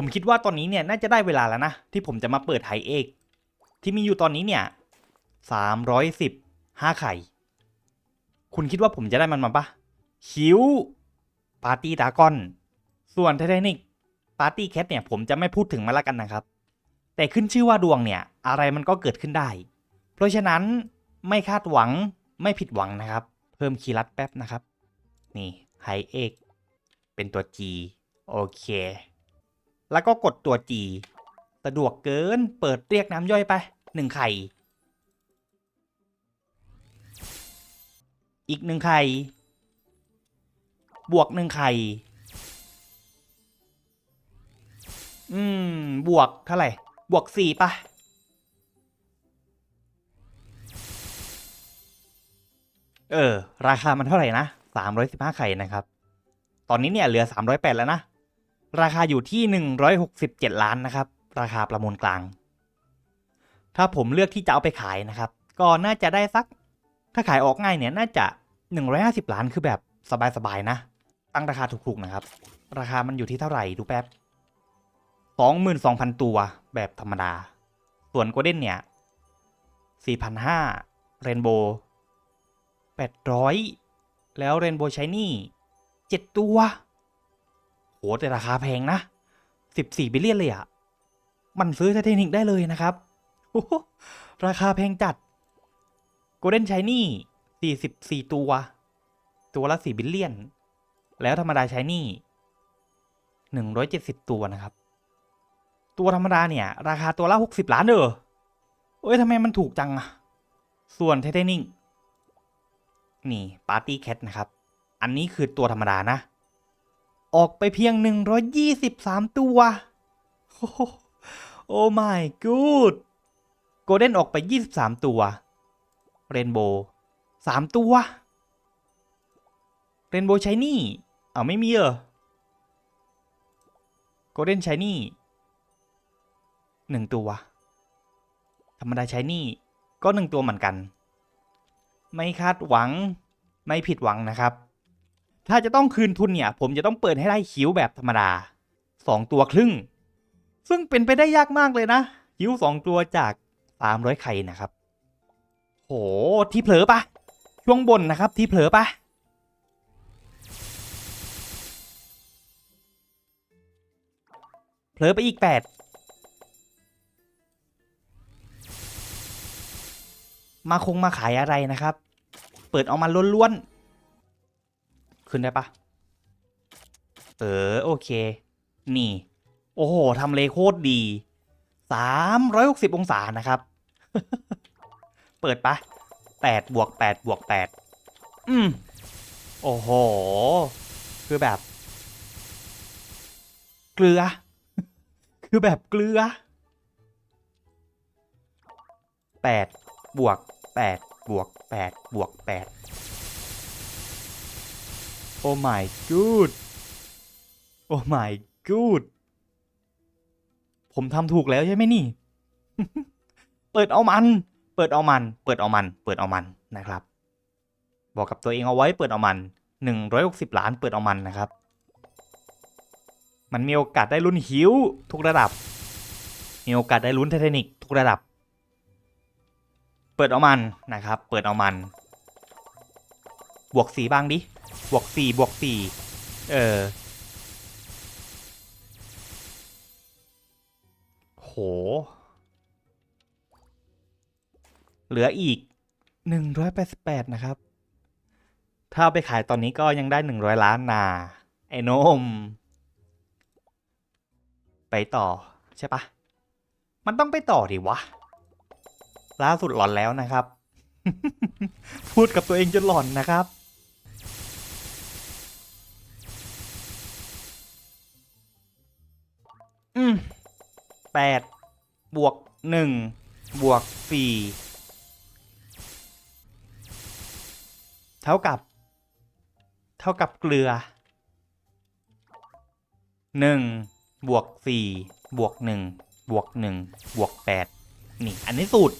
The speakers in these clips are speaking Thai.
ผมคิดว่าตอนนี้เนี่ยน่าจะได้เวลาแล้วนะ ที่ผมจะมาเปิดไฮเอกที่มีอยู่ตอนนี้เนี่ยสามร้อยสิบห้าไข่ คุณคิดว่าผมจะได้มันมาปะคิวปาร์ตี้ดากอน ส่วนไททานิกปาร์ตี้แคทเนี่ยผมจะไม่พูดถึงมันละกันนะครับ แต่ขึ้นชื่อว่าดวงเนี่ย อะไรมันก็เกิดขึ้นได้ เพราะฉะนั้นไม่คาดหวังไม่ผิดหวังนะครับ เพิ่มคีย์ลัดแป๊บนะครับ นี่ไฮเอกเป็นตัว G โอเค แล้วก็กดตัว G สะดวกเกินเปิดเรียกน้ำย่อยไปหนึ่งไข่ อีกหนึ่งไข่ บวกหนึ่งไข่ อืม บวกเท่าไหร่ บวกสี่ปะเออ ราคามันเท่าไหร่นะสามร้อยสิบห้าไข่นะครับ ตอนนี้เนี่ยเหลือสามร้อยแปดแล้วนะ ราคาอยู่ที่หนึ่งร้อยหกสิบเจ็ดล้านนะครับ ราคาประมูลกลาง ถ้าผมเลือกที่จะเอาไปขายนะครับ ก็น่าจะได้สัก ถ้าขายออกง่ายเนี่ยน่าจะหนึ่งร้อยห้าสิบล้านคือแบบสบายๆนะ ตั้งราคาถูกๆนะครับ ราคามันอยู่ที่เท่าไหร่ดูแป๊บสองหมื่นสองพันตัวแบบธรรมดา ส่วนโกลเด้นเนี่ยสี่พันห้าเรนโบว์แปดร้อยแล้วเรนโบว์ชายนี่เจ็ดตัว โหแต่ราคาแพงนะสิบสี่บิลเลียนเลยอะมันซื้อไทเทนิกได้เลยนะครับ ราคาแพงจัดโกลเด้นชายนี่สี่สิบสี่ตัว ตัวละสี่บิลเลียน แล้วธรรมดาใช้นี่หนึ่งร้อยเจ็ดสิบตัวนะครับ ตัวธรรมดาเนี่ย ราคาตัวละหกสิบล้านเด้อเอ้ยทำไมมันถูกจังอะส่วนไทเทนิกนี่ปาร์ตี้แคทนะครับ อันนี้คือตัวธรรมดานะ ออกไปเพียงหนึ่งร้อยยี่สิบสามตัวโอ้โหโอ้ my god โกลเด้นออกไปยี่สิบสามตัว เรนโบว์สามตัว เรนโบว์ชายนี่เอาไม่มีเหรอ โกลเด้นชายนี่หนึ่งตัว ธรรมดาชายนี่ก็หนึ่งตัวเหมือนกัน ไม่คาดหวังไม่ผิดหวังนะครับ ถ้าจะต้องคืนทุนเนี่ย ผมจะต้องเปิดให้ได้คิ้วแบบธรรมดาสองตัวครึ่ง ซึ่งเป็นไปได้ยากมากเลยนะ คิ้วสองตัวจากสามร้อยไข่นะครับ โห ที่เผลอปะช่วงบนนะครับ ที่เผลอปะเผลอไปอีกแปดมาคงมาขายอะไรนะครับ เปิดเอามาล้วนๆ ขึ้นได้ปะเออ โอเค นี่ โอ้โหทำเลโคตรดีสามร้อยหกสิบองศานะครับ เปิดปะแปดบวกแปดบวกแปดอืม โอ้โห คือแบบ เกลือ คือแบบเกลือแปดบวกแปดบวกแปดบวกแปด โอ้ my god โอ้ my god ผมทำถูกแล้วใช่ไหมนี่ เปิดเอามัน เปิดเอามัน เปิดเอามัน เปิดเอามันนะครับ บอกกับตัวเองเอาไว้เปิดเอามันหนึ่งร้อยหกสิบล้านเปิดเอามันนะครับ มันมีโอกาสได้ลุ้นหิวทุกระดับ มีโอกาสได้ลุ้นไททานิกทุกระดับ เปิดเอามันนะครับ เปิดเอามัน บวกสีบ้างดิ บวกสี่บวกสี่เออ โห เหลืออีกหนึ่งร้อยแปดสิบแปดนะครับ ถ้าเอาไปขายตอนนี้ก็ยังได้หนึ่งร้อยล้านนาไอ้โนม ไปต่อใช่ปะ มันต้องไปต่อดิวะ ล่าสุดหลอนแล้วนะครับ พูดกับตัวเองจนหลอนนะครับ อืมแปดบวกหนึ่งบวกสี่เท่ากับ เท่ากับเกลือหนึ่งบวกสี่บวกหนึ่งบวกหนึ่งบวกแปดนี่ อันนี้สูตร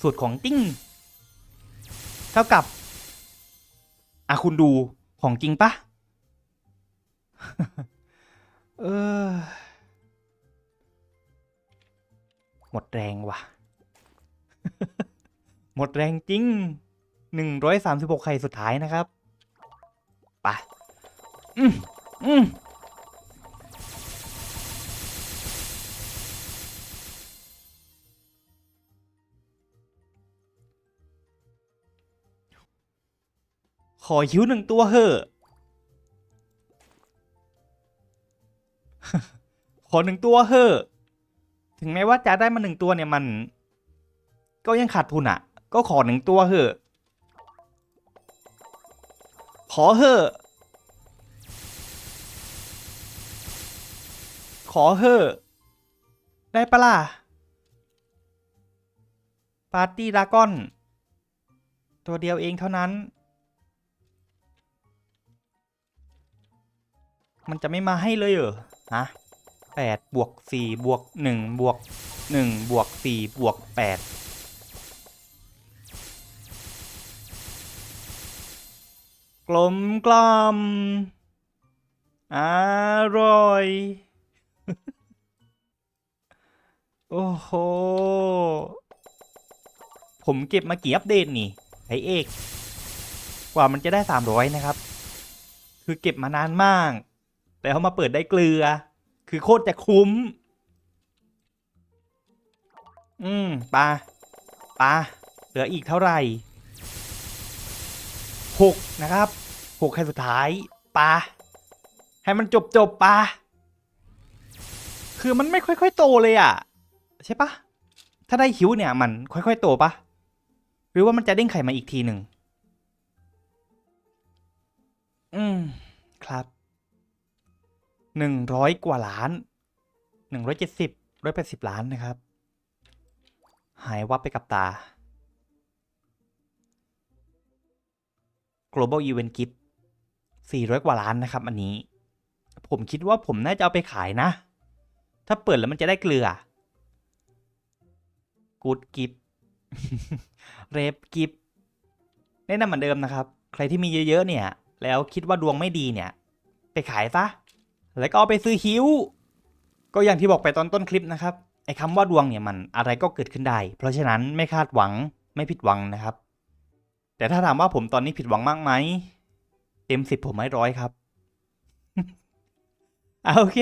สูตรของจริงเท่ากับ อะ คุณดูของจริงปะ เออ หมดแรงว่ะ หมดแรงจริงหนึ่งร้อยสามสิบหกไข่สุดท้ายนะครับไปอืมอืมขอหิ้วหนึ่งตัวเหอะ ขอหนึ่งตัวเหอะ ถึงแม้ว่าจะได้มาหนึ่งตัวเนี่ยมัน ก็ยังขาดทุนอะ ก็ขอหนึ่งตัวเหอะขอเหอะขอเหอะได้ปะล่ะปาร์ตี้ดากอน ตัวเดียวเองเท่านั้น มันจะไม่มาให้เลยเหรอฮะ แปดบวกสี่บวกหนึ่งบวกหนึ่งบวกสี่บวกแปดกลมกล่อมอร่อย โอ้โห ผมเก็บมากี่อัปเดตนี่ไอเอกกว่ามันจะได้สามร้อยนะครับ คือเก็บมานานมาก แต่เขามาเปิดได้เกลือ คือโคตรจะคุ้ม อืมปลาปลาเหลืออีกเท่าไหร่หกนะครับหกแค่สุดท้ายปลาให้มันจบจบปลาคือมันไม่ค่อย ๆ โตเลยอะ ใช่ปะถ้าได้หิวเนี่ยมันค่อย ๆ โตปะหรือว่ามันจะเด้งไข่มาอีกทีหนึ่ง อืม ครับ หนึ่งร้อยกว่าล้านหนึ่งร้อยเจ็ดสิบร้อยแปดสิบล้านนะครับ หายวับไปกับตา global event gift สี่ร้อยกว่าล้านนะครับ อันนี้ ผมคิดว่าผมน่าจะเอาไปขายนะ ถ้าเปิดแล้วมันจะได้เกลือ good gift เรฟกิฟแนะนำเหมือนเดิมนะครับ ใครที่มีเยอะๆเนี่ย แล้วคิดว่าดวงไม่ดีเนี่ย ไปขายซะ แล้วก็เอาไปซื้อฮิ้ว ก็อย่างที่บอกไปตอนต้นคลิปนะครับ ไอ้คำว่าดวงเนี่ยมันอะไรก็เกิดขึ้นได้ เพราะฉะนั้นไม่คาดหวังไม่ผิดหวังนะครับ แต่ถ้าถามว่าผมตอนนี้ผิดหวังมากไหมเต็มสิบผมให้ร้อยครับเอาโอเค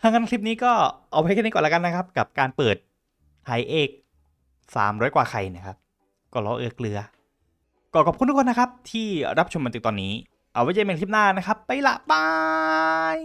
ถ้างั้นคลิปนี้ก็เอาไว้แค่นี้ก่อนแล้วกันนะครับ กับการเปิดไฮเอกสามร้อยกว่าไข่นะครับ ก็ล้อเอือเกลือก็ขอบคุณทุกคนนะครับ ที่รับชมมาถึงตอนนี้ เอาไว้เจอกันคลิปหน้านะครับ ไปละบาย